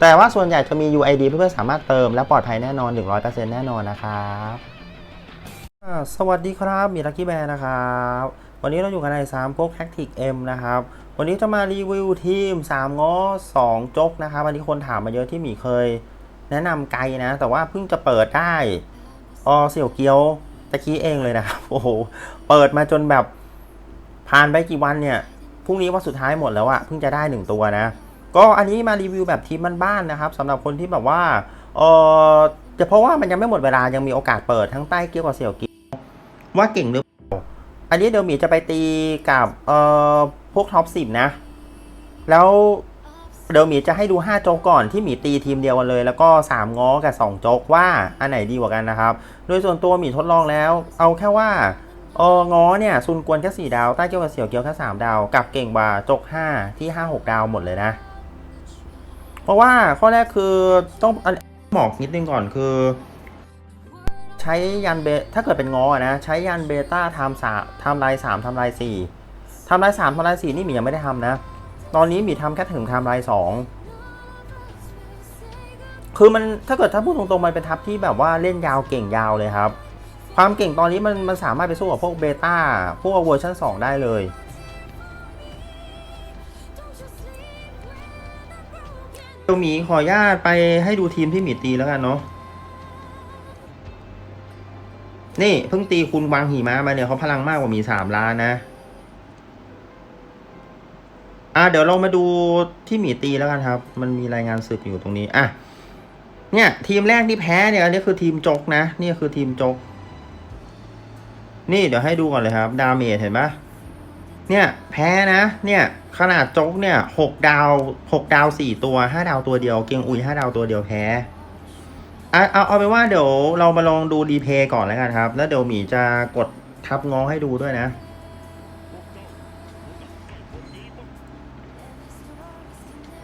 แต่ว่าส่วนใหญ่จะมี UID เพื่อนๆสามารถเติมและปลอดภัยแน่นอน 100%แน่นอนนะครับสวัสดีครับมีลักกี้แบร์นะครับ วันนี้เราอยู่กันใน3ก๊กแท็กติก M นะครับ วันนี้จะมารีวิวทีม 3ง้อ2จกนะครับอันนี้คนถามมาเยอะที่หมีเคย แนะนำไกลนะ แต่ว่าเพิ่งจะเปิดได้ออเสี่ยวเกียวตะกี้เองเลยนะครับ โอ้โห เปิดมาจนแบบผ่านไปกี่วันเนี่ยพรุ่งนี้วันสุดท้ายหมดแล้วอะเพิ่งจะได้หนึ่งตัวนะ ก็อันนี้มารีวิวแบบทีมบ้านๆนะครับสำหรับคนที่แบบว่าเออจะเพราะว่ามันยังไม่หมดเวลายังมีโอกาสเปิดทั้งใต้เกี่ยวกับเสี่ยวเกียวว่าเก่งหรือเปล่าอันนี้เดี๋ยวมีจะไปตีกับเอ่อพวกท็อปสิบนะ แล้วเดี๋ยวมีจะให้ดู 5 โจกก่อนที่หมีตีทีมเดียวกันเลย แล้วก็ 3 ง้อกับ 2 โจกว่าอันไหนดีกว่ากันนะครับ โดยส่วนตัวหมีทดลองแล้ว เอาแค่ว่าเออง้อเนี่ยซุนกวนแค่4ดาวใต้เกี่ยวกับเสี่ยวเกียวแค่3ดาวกับเก่งกว่าโจก5ที่ 5 6 ดาวหมดเลยนะ เพราะว่าข้อแรกคือต้องอันบอกนิดนึงก่อนคือ ใช้ยันเบถ้าเกิดเป็นงออะนะ ใช้ยันเบต้าทม์สามทม์ไลน์สามทม์ไลน์สี่ทม์ไลน์สามทม์ไลน์สี่นี่หมียังไม่ได้ทำนะ ตอนนี้หมีทำแค่ถึงทม์ไลน์สองคือมันถ้าเกิดถ้าพูดตรงๆมันเป็นทับที่แบบว่าเล่นยาวเก่งยาวเลยครับ ความเก่งตอนนี้มันมันสามารถไปสู้กับพวกเบต้าพวกเวอร์ชัน2 ได้เลย เดี๋ยวหมีขออนุญาตไปให้ดูทีมที่หมีตีแล้วกันเนาะ นี่เพิ่งตีคุณวางหิมะมาเนี่ยเขาพลังมากกว่าหมีสามล้านนะ อะเดี๋ยวเรามาดูที่หมีตีแล้วกันครับ มันมีรายงานศึกอยู่ตรงนี้ อะ เนี่ย ทีมแรกที่แพ้เนี่ยอันนี้คือทีมจกนะ นี่คือทีมจก นี่เดี๋ยวให้ดูก่อนเลยครับ ดาเมจเห็นปะ เนี่ยแพ้นะ เนี่ยขนาดโจ๊กเนี่ยหกดาวหกดาวสี่ตัวห้าดาวตัวเดียว เกียงอุยห้าดาวตัวเดียวแพ้อะเอาเอาเป็นว่าเดี๋ยวเรามาลองดูรีเพย์ก่อนแล้วกันครับ แล้วเดี๋ยวหมีจะกดทับง้อให้ดูด้วยนะ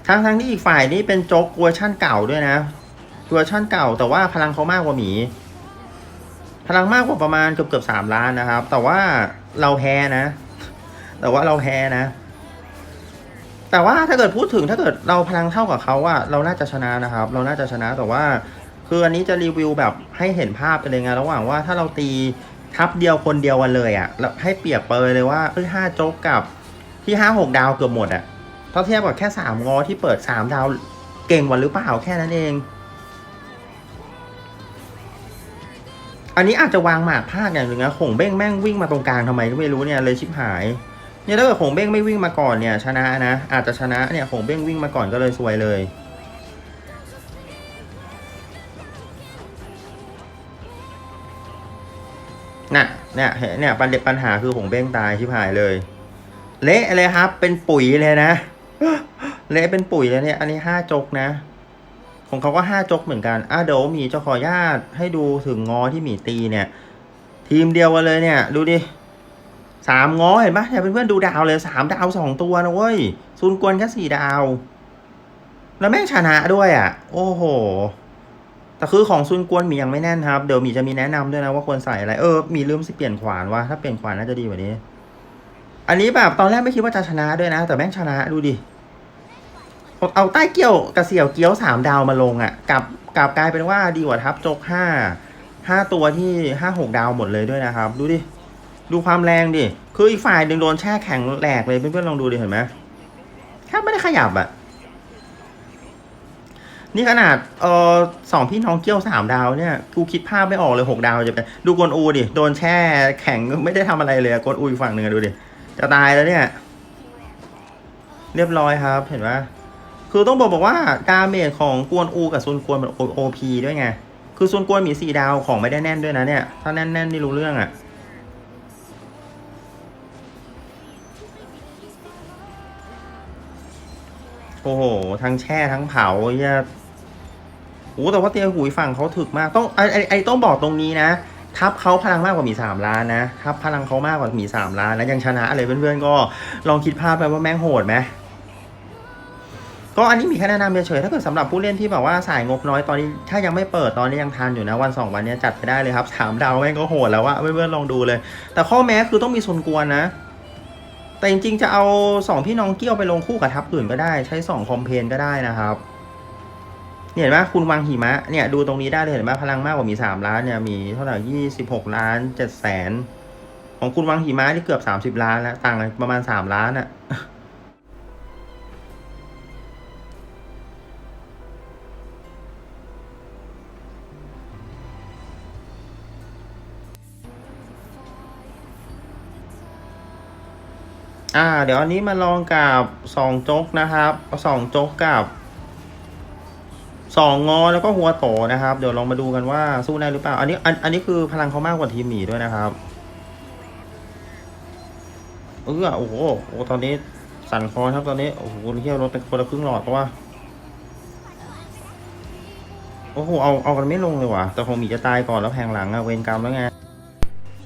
ทั้งทั้งที่อีกฝ่ายนี่เป็นโจ๊กเวอร์ชั่นเก่าด้วยนะเวอร์ชั่นเก่า แต่ว่าพลังเขามากกว่าหมี พลังมากกว่าประมาณเกือบเกือบสามล้านนะครับ แต่ว่าเราแพ้นะ แต่ว่าเราแพ้นะ แต่ว่าถ้าเกิดพูดถึงถ้าเกิดเราพลังเท่ากับเขาอะเราน่าจะชนะนะครับ เราน่าจะชนะแต่ว่า คืออันนี้จะรีวิวแบบให้เห็นภาพไปเลยไงระหว่างว่าถ้าเราตีทับเดียวคนเดียวกันเลยอะแล้วให้เปรียบเปรยเลยว่าเอ้ยห้าโจ๊กกับที่ห้าหกดาวเกือบหมดอะถ้าเทียบกับแค่สามงอที่เปิดสามดาวเก่งกว่าหรือเปล่าแค่นั้นเอง อันนี้อาจจะวางหมากพลาดอย่างหนึ่งนะหงเบ้งแม่งวิ่งมาตรงกลางทำไมก็ไม่รู้เนี่ยเลยชิบหาย เนี่ยถ้าเกิดหงเบ้งไม่วิ่งมาก่อนเนี่ย ชนะนะ อาจจะชนะเนี่ยหงเบ้งวิ่งมาก่อนก็เลยซวยเลยน่ะเนี่ยเห็นเนี่ยปัญปัญหาคือหงเบ้งตายชิบหายเลย เละเลยครับ เป็นปุ๋ยเลยนะเละเป็นปุ๋ยเลยเนี่ย อันนี้ห้าจกนะของเขาก็ห้าจกเหมือนกันอะเดี๋ยวมีจะขออนุญาตให้ดูถึงงอที่หมีตีเนี่ย ทีมเดียวกันเลยเนี่ย ดูดิ สามง้อเห็นปะเนี่ยเพื่อนๆดูดาวเลยสามดาวสองตัวนะเว้ยซูนกวนแค่สี่ดาว แล้วแม่งชนะด้วยอะ โอ้โห แต่คือของซุนกวนมียังไม่แน่นครับ เดี๋ยวมีจะมีแนะนำด้วยนะว่าควรใส่อะไร เออ มีลืมสิเปลี่ยนขวานว่าถ้าเปลี่ยนขวานน่าจะดีกว่านี้ อันนี้แบบตอนแรกไม่คิดว่าจะชนะด้วยนะ แต่แม่งชนะดูดิ เอาใต้เกี้ยวกระเสี่ยวเกี้ยวสามดาวมาลงอะ่ะกลับกลับกลายเป็นว่าดีกว่าทับจกห้าห้าตัวที่ห้าหกดาวหมดเลยด้วยนะครับ ดูดิ ดูความแรงดิ คืออีกฝ่ายหนึ่งโดนแช่แข็งแหลกเลยเพื่อนๆลองดูดิเห็นไหมแทบไม่ได้ขยับอะ่ะนี่ขนาดเออสองพี่น้องเกี้ยวสามดาวเนี่ย กูคิดภาพไม่ออกเลยหกดาวจะเป็น ดูกวนอูดิ โดนแช่แข็งไม่ได้ทำอะไรเลยกวนอูอีกฝั่งหนึ่งดูดิ จะตายแล้วเนี่ย เรียบร้อยครับ เห็นไหมคือต้องบอกบอกว่าดาเมจของกวนอูกับซุนกวนมันโอพีด้วยไง คือซุนกวนมีสี่ดาวของไม่ได้แน่นด้วยนะเนี่ย ถ้าแน่นแน่นนี่รู้เรื่องอะ่ะ โอ้โห ทั้งแช่ทั้งเผาเหี้ยโอ้แต่ว่าเตียหุยฝั่งเขาถึกมาก ต้องไอไอไอต้องบอกตรงนี้นะ ทัพเขาพลังมากกว่าหมีสามล้านนะ ทัพพลังเขามากกว่าหมีสามล้านแล้วยังชนะอะไรเพื่อนๆก็ลองคิดภาพไปว่าแม่งโหดไหมก็อันนี้มีแค่แนะนำเฉยๆถ้าเกิดสำหรับผู้เล่นที่แบบว่าสายงบน้อยตอนนี้ ถ้ายังไม่เปิดตอนนี้ยังทันอยู่นะวันสองวันนี้จัดไปได้เลยครับสามดาวแม่งก็โหดแล้วว่าเพื่อนๆลองดูเลย แต่ข้อแม้คือต้องมีส่วนกวนนะ แต่จริงๆจะเอาสองพี่น้องเกี้ยวไปลงคู่กับทัพอื่นก็ได้ใช้สองคอมเพนก็ได้นะครับเนี่ยเห็นไหมคุณวางหิมะเนี่ยดูตรงนี้ได้เลยเห็นไหมพลังมากกว่ามีสามล้านเนี่ยมีเท่าไหร่ยี่สิบหกล้านเจ็ดแสนของคุณวางหิมะที่เกือบสามสิบล้านแล้วต่างกันประมาณสามล้านอะ อ่า เดี๋ยวอันนี้มาลองกับสองโจ๊กนะครับสองโจ๊กกับสองงอแล้วก็หัวโตนะครับ เดี๋ยวลองมาดูกันว่าสู้ได้หรือเปล่า อันนี้อันอันนี้คือพลังเขามากกว่าทีมหมีด้วยนะครับเออโอ้โหโอ้ตอนนี้สั่นคอครับตอนนี้โอ้โหเที่ยวรถเป็นคนละครึ่งหลอดเพราะว่าโอ้โหเอาเอากันไม่ลงเลยว่ะแต่คงหมีจะตายก่อนแล้วแพงหลังอะเวรกรรมแล้วไง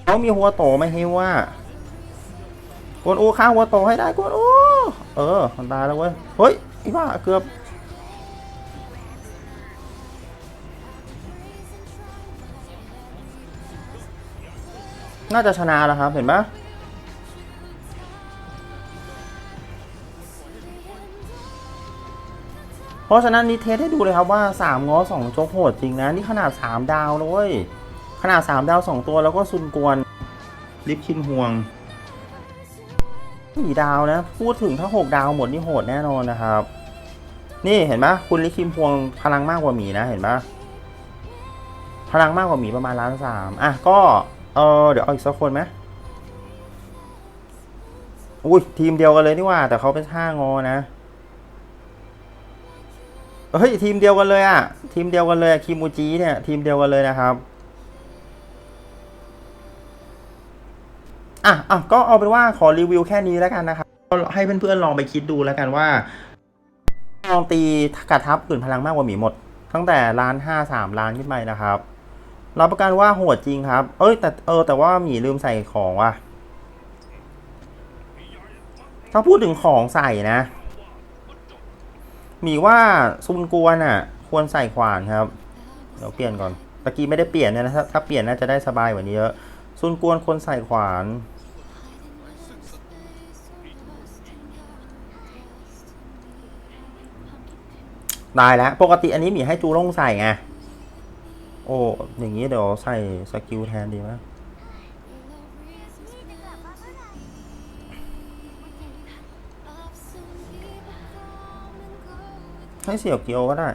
เขามีหัวโตไหมเฮยว่า กวนอูข้างหัวโตให้ได้กวนอูเออมันตายแล้วเว้ยเฮ้ยอีบ้าเกือบน่าจะชนะแล้วครับ เห็นปะเพราะฉะนั้นนี่เทสให้ดูเลยครับว่า 3 ง้อ2โจกโหดจริงนะ นี่ขนาด 3 ดาวเลยขนาด 3 ดาว 2 ตัวแล้วก็ซุนกวน ลิฟคินห่วง สี่ดาวนะ พูดถึงถ้าหกดาวหมดนี่โหดแน่นอนนะครับ นี่เห็นปะคุณลิคิมพวงพลังมากกว่าหมีนะเห็นปะพลังมากกว่าหมีประมาณล้านสามอะก็เออเดี๋ยวเอาอีกสักคนไหมอุ้ยทีมเดียวกันเลยนี่ว่า แต่เขาเป็นห้างอนะเฮ้ยทีมเดียวกันเลยอะทีมเดียวกันเลยคิมูจิเนี่ยทีมเดียวกันเลยนะครับ อะอะก็เอาเป็นว่าขอรีวิวแค่นี้แล้วกันนะครับก็ให้เพื่อนๆลองไปคิดดูแล้วกันว่าลองตีกระทับอื่นพลังมากกว่าหมีหมด ตั้งแต่ล้านห้าสามล้านขึ้นไปนะครับรับประกันว่าโหดจริงครับ เอ้ยแต่เออแต่ว่าหมีลืมใส่ของว่ะ ถ้าพูดถึงของใส่นะ หมีว่าซุนกวนอะ ควรใส่ขวานครับ เดี๋ยวเปลี่ยนก่อน ตะกี้ไม่ได้เปลี่ยนเนี่ยนะถ้าถ้าเปลี่ยนน่าจะได้สบายกว่านี้เยอะซุนกวนคนใส่ขวาน ได้แล้ว ปกติอันนี้หมีให้จูล่งใส่ไง โอ้ อย่างนี้เดี๋ยวใส่สกิลแทนดีไหมให้เสี่ยวเกียวก็ได้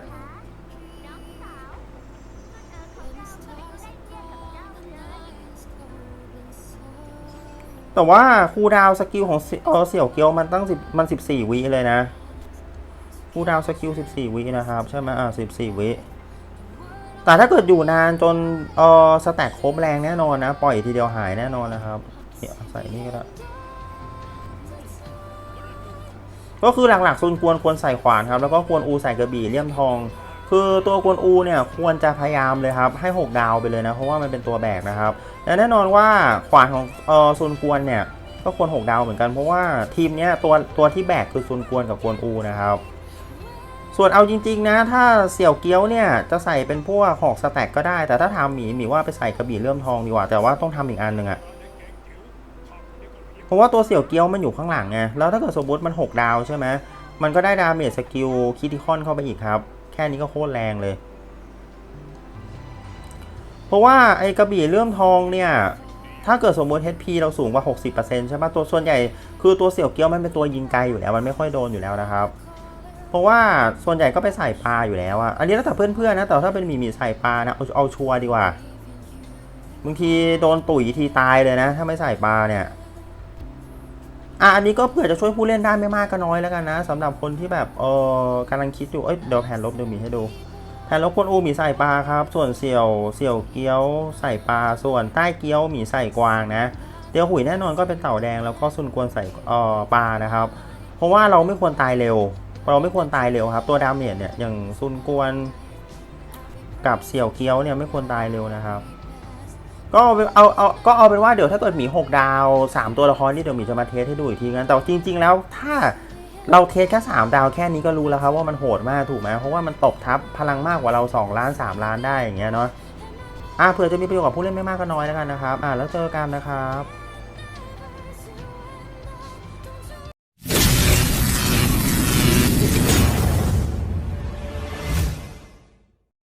แต่ว่าคูดาวสกิลของเสี่เออเสี่ยวเกียวมันตั้งสิบมันสิบสี่วิเลยนะ คูดาวสกิลสิบสี่วินะครับ ใช่ไหมอ่าสิบสี่วิ แต่ถ้าเกิดอยู่นานจนเออสแต็กครบแรงแน่นอนนะ ปล่อยทีเดียวหายแน่นอนนะครับเนี่ยใส่นี่ก็ได้ก็คือหลักๆซุนกวนควรใส่ขวานครับ แล้วก็ควรอูใส่กระบี่เลี่ยมทอง คือตัวกวนอูเนี่ยควรจะพยายามเลยครับ ให้ 6 ดาวไปเลยนะ เพราะว่ามันเป็นตัวแบกนะครับและแน่นอนว่าขวานของเออซุนกวนเนี่ยก็ควร6ดาวเหมือนกันเพราะว่าทีมเนี้ยตัวตัวที่แบกคือซุนกวนกับกวนอูนะครับ ส่วนเอาจริง ๆ นะ ถ้าเสี่ยวเกี้ยวเนี่ยจะใส่เป็นพวกหอกสแต็กก็ได้ แต่ถ้าทำหมีหมีว่าไปใส่กระบี่เลื่อมทองดีกว่า แต่ว่าต้องทำอีกอันหนึ่งอะเพราะว่าตัวเสี่ยวเกี้ยวมันอยู่ข้างหลังไงแล้วถ้าเกิดสมมติมัน 6 ดาวใช่ไหมมันก็ได้ดาเมจสกิลคิติคอนเข้าไปอีกครับ แค่นี้ก็โคตรแรงเลย เพราะว่าไอ้กระบี่เลื่อมทองเนี่ยถ้าเกิดสมมติ HP เราสูงกว่า 60%ใช่ไหมตัวส่วนใหญ่ คือตัวเสี่ยวเกี้ยวมันเป็นตัวยิงไกลอยู่แล้ว มันไม่ค่อยโดนอยู่แล้วนะครับ เพราะว่าส่วนใหญ่ก็ไปใส่ปลาอยู่แล้วอะอันนี้แล้วแต่เพื่อนๆนะ แต่ถ้าเป็นหมีหมีใส่ปลานะเอาเอาชัวร์ดีกว่า บางทีโดนตุ๋ยทีตายเลยนะ ถ้าไม่ใส่ปลาเนี่ย อะอันนี้ก็เผื่อจะช่วยผู้เล่นได้ไม่มากก็น้อยแล้วกันนะสำหรับคนที่แบบเออกำลังคิดอยู่ เอ้ยเดี๋ยวแผนลบเดี๋ยวมีให้ดู แผนลบคนอูมีใส่ปลาครับ ส่วนเสี่ยวเสี่ยวเกี้ยวใส่ปลา ส่วนใต้เกี้ยวมีใส่กวางนะเดี๋ยวหุยแน่นอนก็เป็นเต่าแดงแล้วก็ซุนกวนใส่เออปลานะครับ เพราะว่าเราไม่ควรตายเร็ว เราไม่ควรตายเร็วครับ ตัวดาเมจเนี่ยอย่างซุนกวนกับเสี่ยวเกี้ยวเนี่ยไม่ควรตายเร็วนะครับก็เอาเอาเอาก็เอาเป็นว่าเดี๋ยวถ้าเกิดหมี 6 ดาว 3 ตัวละครนี่เดี๋ยวหมีจะมาเทสให้ดูอีกทีงั้นแต่จริง ๆ แล้วถ้าเราเทสแค่ 3 ดาวแค่นี้ก็รู้แล้วครับว่ามันโหดมากถูกไหมเพราะว่ามันตกทับพลังมากกว่าเรา 2 ล้าน 3 ล้านได้อย่างเงี้ยเนาะอะเผื่อจะมีประโยชน์กับผู้เล่นไม่มากก็น้อยแล้วกันนะครับ อะแล้วเจอกันนะครับ